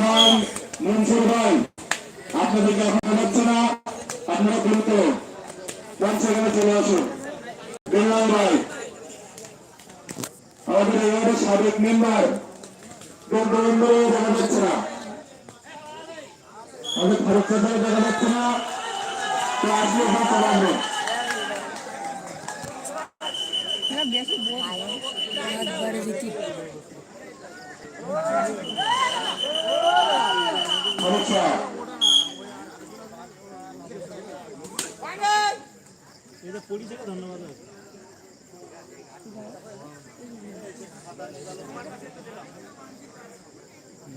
ভাই মনসুর ভাই আপনাদেরকে এখন হচ্ছে না আপনারা দ্রুত সেকেন্ডে চলে আসুন বিল্লাল ভাই আমাদের ওয়ার্ডের সাবেক মেম্বার গোবিন্দ দেখা যাচ্ছে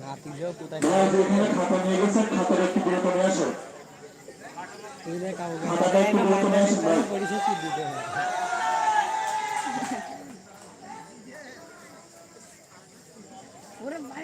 নাতিজও কোথায়? ভাই যেখানে খাতা নিয়ে গেছেন খাতার একটু গুরুত্ব নিয়ে আসো। খাতাটা একটু গুরুত্ব নিয়ে আসুন পরিচয় দিতে ওরে ভাই।